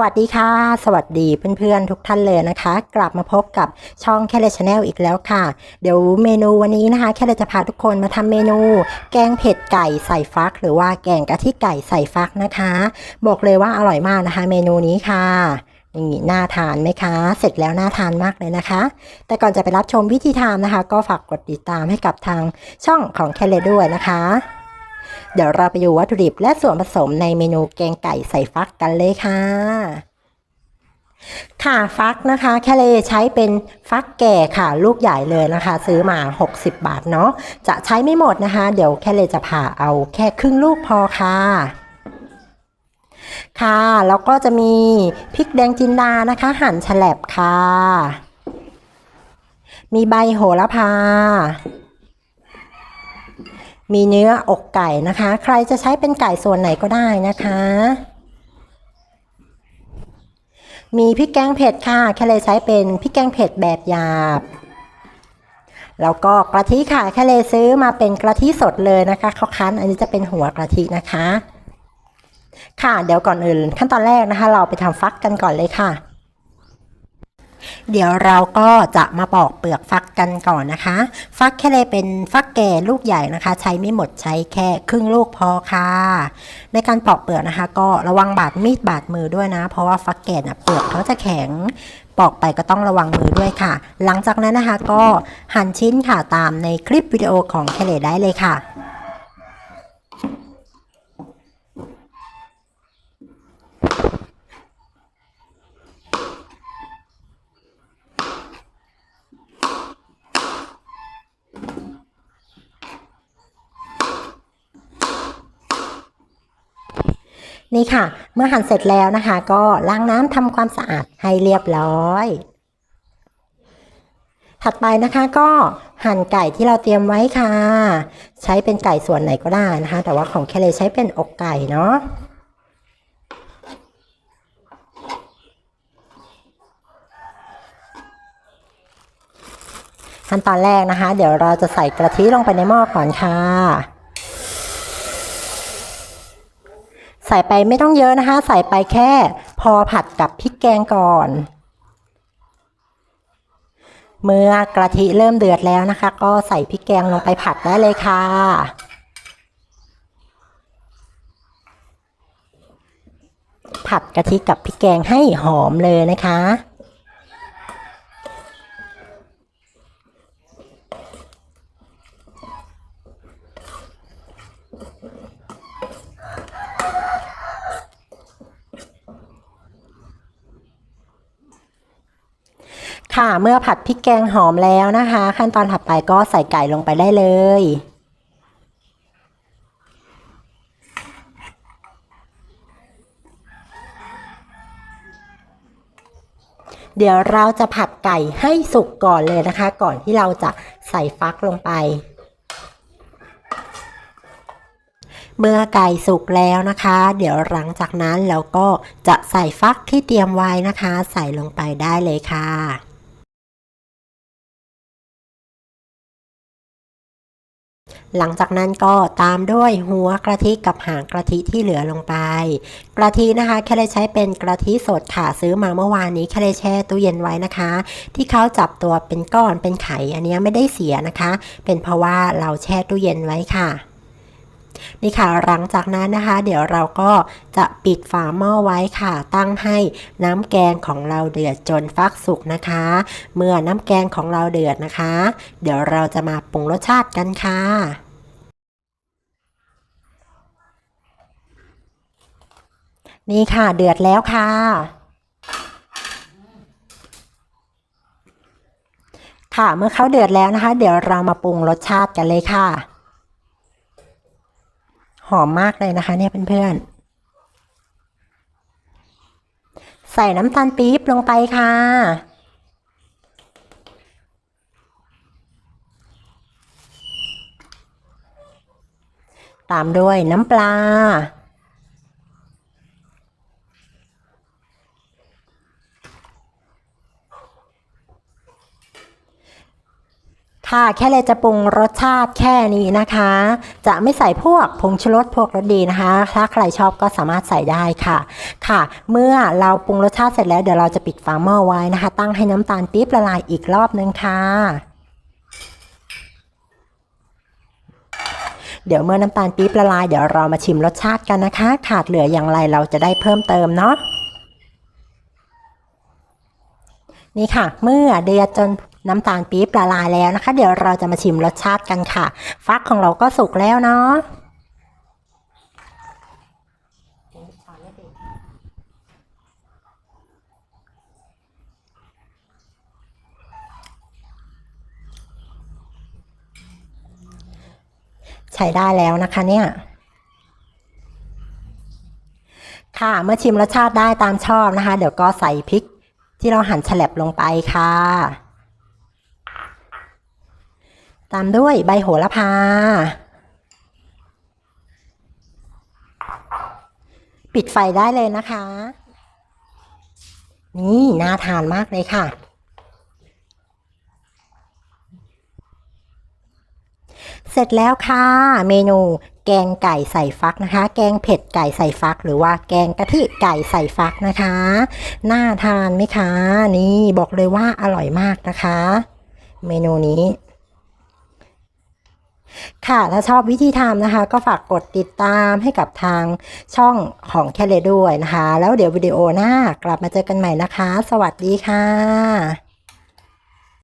วัสดีค่ะ สวัสดีเพื่อนๆทุกท่านเลยนะคะ กลับมาพบกับช่องแคลชแนลอีกแล้วค่ะ เดี๋ยวเมนูวันนี้นะคะ แคลจะพาทุกคนมาทำเมนู แกงเผ็ดไก่ใส่ฟัก หรือว่าแกงกะทิไก่ใส่ฟักนะคะ บอกเลยว่าอร่อยมากนะคะ เมนูนี้ค่ะย่างนี้น่าทานไหมคะ เสร็จแล้วน่าทานมากเลยนะคะ แต่ก่อนจะไปรับชมวิธีทำนะคะ ก็ฝากกดติดตามให้กับทางช่องของแคลด้วยนะคะ เดี๋ยวเราไปดูวัตถุดิบและส่วนผสมในเมนูแกงไก่ใส่ฟักกันเลยค่ะ ค่ะฟักนะคะแคเลใช้เป็นฟักแก่ค่ะ ลูกใหญ่เลยนะคะ ซื้อมา 60 บาทเนาะจะใช้ไม่หมดนะคะ เดี๋ยวแคเลจะผ่าเอาแค่ครึ่งลูกพอค่ะค่ะ แล้วก็จะมีพริกแดงจินดานะคะ หั่นแฉลบค่ะ มีใบโหระพา มีเนื้ออกไก่นะคะ ใครจะใช้เป็นไก่ส่วนไหนก็ได้นะคะ มีพริกแกงเผ็ดค่ะแค่เลยใช้เป็นพริกแกงเผ็ดแบบหยาบ แล้วก็กะทิค่ะแค่เลยซื้อมาเป็นกะทิสดเลยนะคะเขาคั้นอันนี้จะเป็นหัวกะทินะคะ ค่ะเดี๋ยวก่อนอื่นขั้นตอนแรกนะคะ เราไปทำฟักกันก่อนเลยค่ะ เดี๋ยวเราก็จะมาปอกเปลือกฟักกันก่อนนะคะ ฟักแค่เลยเป็นฟักแก่ลูกใหญ่นะคะ ใช้ไม่หมดใช้แค่ครึ่งลูกพอค่ะ ในการปอกเปลือกนะคะ ก็ระวังบาดมีดบาดมือด้วยนะ เพราะว่าฟักแก่นะเปลือกเขาจะแข็งปอกไปก็ต้องระวังมือด้วยค่ะ หลังจากนั้นนะคะก็หั่นชิ้นค่ะตามในคลิปวิดีโอของแคเลได้เลยค่ะ นี่ค่ะ เมื่อหั่นเสร็จแล้วนะคะ ก็ล้างน้ำทำความสะอาดให้เรียบร้อย ถัดไปนะคะก็หั่นไก่ที่เราเตรียมไว้ค่ะ ใช้เป็นไก่ส่วนไหนก็ได้นะคะ แต่ว่าของแคเลใช้เป็นอกไก่เนาะขั้นตอนแรกนะคะ เดี๋ยวเราจะใส่กระทิลงไปในหม้อก่อนค่ะ ใส่ไปไม่ต้องเยอะนะคะ ใส่ไปแค่พอผัดกับพริกแกงก่อน เมื่อกะทิเริ่มเดือดแล้วนะคะ ก็ใส่พริกแกงลงไปผัดได้เลยค่ะผัดกะทิกับพริกแกงให้หอมเลยนะคะ ค่ะ เมื่อผัดพริกแกงหอมแล้วนะคะ ขั้นตอนถัดไปก็ใส่ไก่ลงไปได้เลย เดี๋ยวเราจะผัดไก่ให้สุกก่อนเลยนะคะ ก่อนที่เราจะใส่ฟักลงไป เมื่อไก่สุกแล้วนะคะ เดี๋ยวหลังจากนั้นเราก็จะใส่ฟักที่เตรียมไว้นะคะ ใส่ลงไปได้เลยค่ะ หลังจากนั้นก็ตามด้วยหัวกระทิกับหางกระทิที่เหลือลงไปกระทินะคะแค่เลยใช้เป็นกระทิสดค่ะซื้อมาเมื่อวานนี้แค่เลยแช่ตู้เย็นไว้นะคะ ที่เขาจับตัวเป็นก้อนเป็นไข่อันนี้ไม่ได้เสียนะคะ เป็นเพราะว่าเราแช่ตู้เย็นไว้ค่ะ นี่ค่ะหลังจากนั้นนะคะ เดี๋ยวเราก็จะปิดฝาหม้อไว้ค่ะ ตั้งให้น้ำแกงของเราเดือดจนฟักสุกนะคะ เมื่อน้ำแกงของเราเดือดนะคะ เดี๋ยวเราจะมาปรุงรสชาติกันค่ะนี่ค่ะเดือดแล้วค่ะ ค่ะเมื่อเขาเดือดแล้วนะคะ เดี๋ยวเรามาปรุงรสชาติกันเลยค่ะ หอมมากเลยนะคะ เนี่ยเพื่อนๆ ใส่น้ำตาลปี๊บลงไปค่ะตามด้วยน้ำปลา ค่ะ แค่เลยจะปรุงรสชาติแค่นี้นะคะ จะไม่ใส่พวกผงชูรสพวกรสดีนะคะ ถ้าใครชอบก็สามารถใส่ได้ค่ะ ค่ะ เมื่อเราปรุงรสชาติเสร็จแล้วเดี๋ยวเราจะปิดฝาหม้อไว้นะคะ ตั้งให้น้ำตาลปี๊บละลายอีกรอบนึงค่ะเดี๋ยวเมื่อน้ำตาลปี๊บละลายเดี๋ยวเรามาชิมรสชาติกันนะคะ ขาดเหลืออย่างไรเราจะได้เพิ่มเติมเนาะนี่ค่ะ เมื่อเดือดจน น้ำตาลปี๊บละลายแล้วนะคะ เดี๋ยวเราจะมาชิมรสชาติกันค่ะ ฟักของเราก็สุกแล้วเนาะใช้ได้แล้วนะคะเนี่ยค่ะเมื่อชิมรสชาติได้ตามชอบนะคะ เดี๋ยวก็ใส่พริกที่เราหั่นแฉลบลงไปค่ะ ตามด้วยใบโหระพา ปิดไฟได้เลยนะคะ นี่น่าทานมากเลยค่ะ เสร็จแล้วค่ะ เมนูแกงไก่ใส่ฟักนะคะ แกงเผ็ดไก่ใส่ฟัก หรือว่าแกงกะทิไก่ใส่ฟักนะคะ น่าทานไหมคะ นี่บอกเลยว่าอร่อยมากนะคะ เมนูนี้ ค่ะ ถ้าชอบวิธีทำนะคะ ก็ฝากกดติดตามให้กับทางช่องของแคเลด้วยนะคะ แล้วเดี๋ยววิดีโอหน้ากลับมาเจอกันใหม่นะคะ สวัสดีค่ะ